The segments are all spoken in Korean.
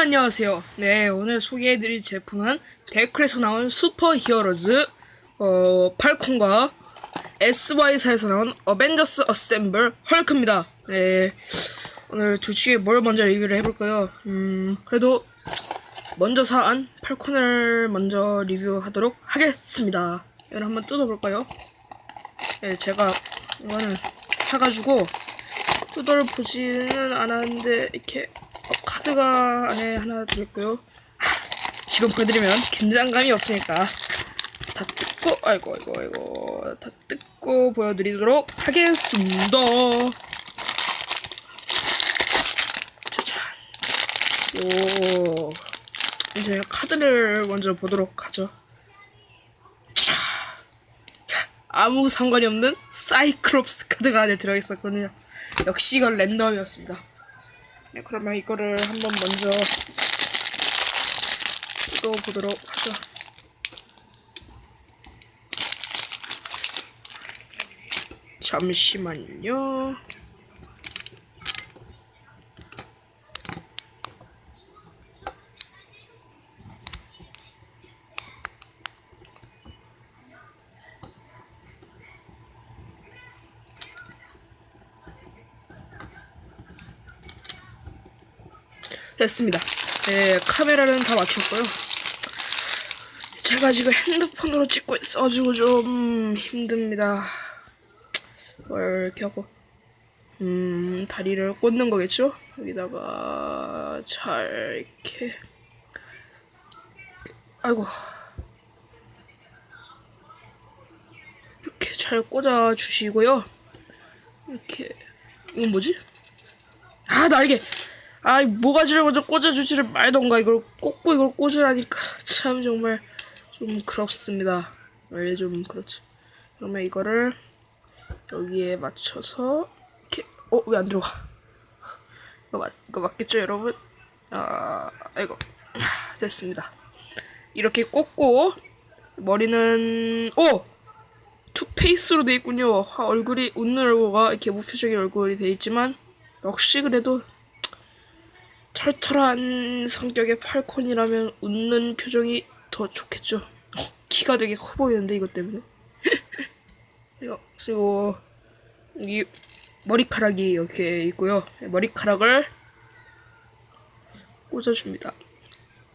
안녕하세요. 네, 오늘 소개해드릴 제품은 데크에서 나온 슈퍼 히어로즈, 어, 팔콘과 SY사에서 나온 어벤져스 어셈블 헐크입니다. 네, 오늘 둘 중에 뭘 먼저 리뷰를 해볼까요? 음, 그래도 먼저 사안 팔콘을 먼저 리뷰하도록 하겠습니다. 이걸 한번 뜯어볼까요? 네, 제가 이거는 사가지고 뜯어보지는 않았는데 이렇게 어, 카드가 안에 하나 들어있고요. 하, 지금 보여드리면 긴장감이 없으니까 다 뜯고 아이고 아이고 아이고 다 뜯고 보여드리도록 하겠습니다. 짜잔. 요 이제 카드를 먼저 보도록 하죠. 자, 아무 상관이 없는 사이클롭스 카드가 안에 들어있었거든요. 역시 이건 랜덤이었습니다. 네, 그러면 이거를 한번 먼저 뜯어보도록 하죠. 잠시만요. 됐습니다. 네, 카메라는 다 맞췄고요. 제가 지금 핸드폰으로 찍고 있어가지고 좀 힘듭니다. 이렇게 하고, 음, 다리를 꽂는 거겠죠? 여기다가 잘 이렇게, 아이고, 이렇게 잘 꽂아 주시고요. 이렇게, 이건 뭐지? 아, 날개! 아, 모가지를 먼저 꽂아주지를 말던가 이걸 꽂고 이걸 꽂으라니까 참 정말 좀 그렇습니다. 왜좀 그렇지? 그러면 이거를 여기에 맞춰서 이렇게 어 왜 안 들어가? 이거 맞 이거 맞겠죠, 여러분? 아, 이거 됐습니다. 이렇게 꽂고 머리는 오 투페이스로 돼 있군요. 아, 얼굴이 웃는 얼굴과 이렇게 무표정인 얼굴이 돼 있지만 역시 그래도 털털한 성격의 팔콘이라면 웃는 표정이 더 좋겠죠. 어, 키가 되게 커 보이는데 이것 때문에. 그리고 이 머리카락이 이렇게 있고요. 머리카락을 꽂아줍니다.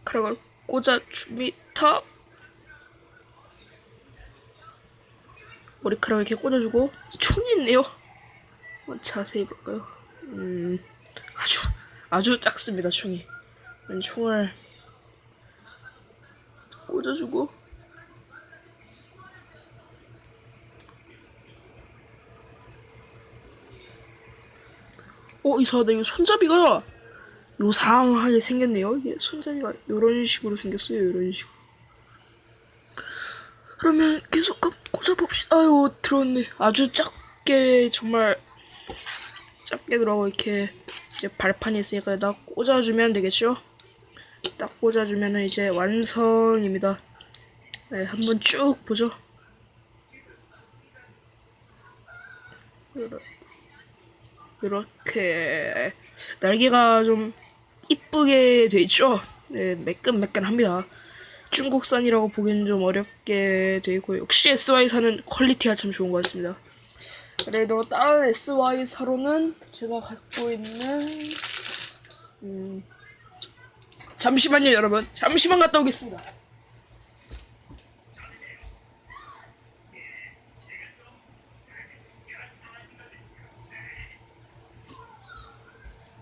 카락을 꽂아줍니다. 머리카락을 이렇게 꽂아주고 총이 있네요. 자세히 볼까요? 음, 아주 아주 작습니다 총이. 이 총을 꽂아주고 어 이상하다 이거 손잡이가 요상하게 생겼네요. 이게 손잡이가 이런 식으로 생겼어요. 이런 식으로. 그러면 계속 꽂아봅시다. 아유 들어왔네. 아주 작게 정말 작게 들어가고 이렇게 이제 발판이 있으니까 여기다 꽂아주면 되겠죠? 딱 꽂아주면은 이제 완성입니다. 네, 한번 쭉 보죠. 이렇게 날개가 좀 이쁘게 돼 있죠? 네, 매끈매끈합니다. 중국산이라고 보기는 좀 어렵게 돼 있고 역시 SY사는 퀄리티가 참 좋은 것 같습니다. 그래도 다른 SY사로는 제가 갖고 있는 음, 잠시만요 여러분 잠시만 갔다 오겠습니다.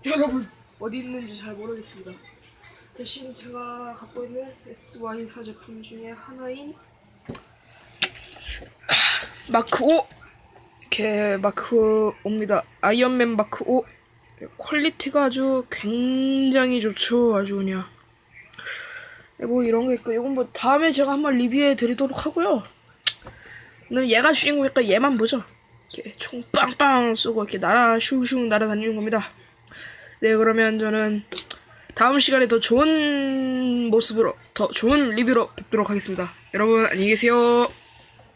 여러분 어디 있는지 잘 모르겠습니다. 대신 제가 갖고 있는 SY사 제품 중에 하나인 마크 5 이렇게 마크 5입니다. 아이언맨 마크 5 퀄리티가 아주 굉장히 좋죠. 아주 그냥 네, 뭐 이런 게 있고 이건 뭐 다음에 제가 한번 리뷰해 드리도록 하고요. 오늘 얘가 주인공이니까 얘만 보죠. 이렇게 총 빵빵 쏘고 이렇게 날아 슝슝 날아다니는 겁니다. 네 그러면 저는 다음 시간에 더 좋은 모습으로 더 좋은 리뷰로 뵙도록 하겠습니다. 여러분 안녕히 계세요.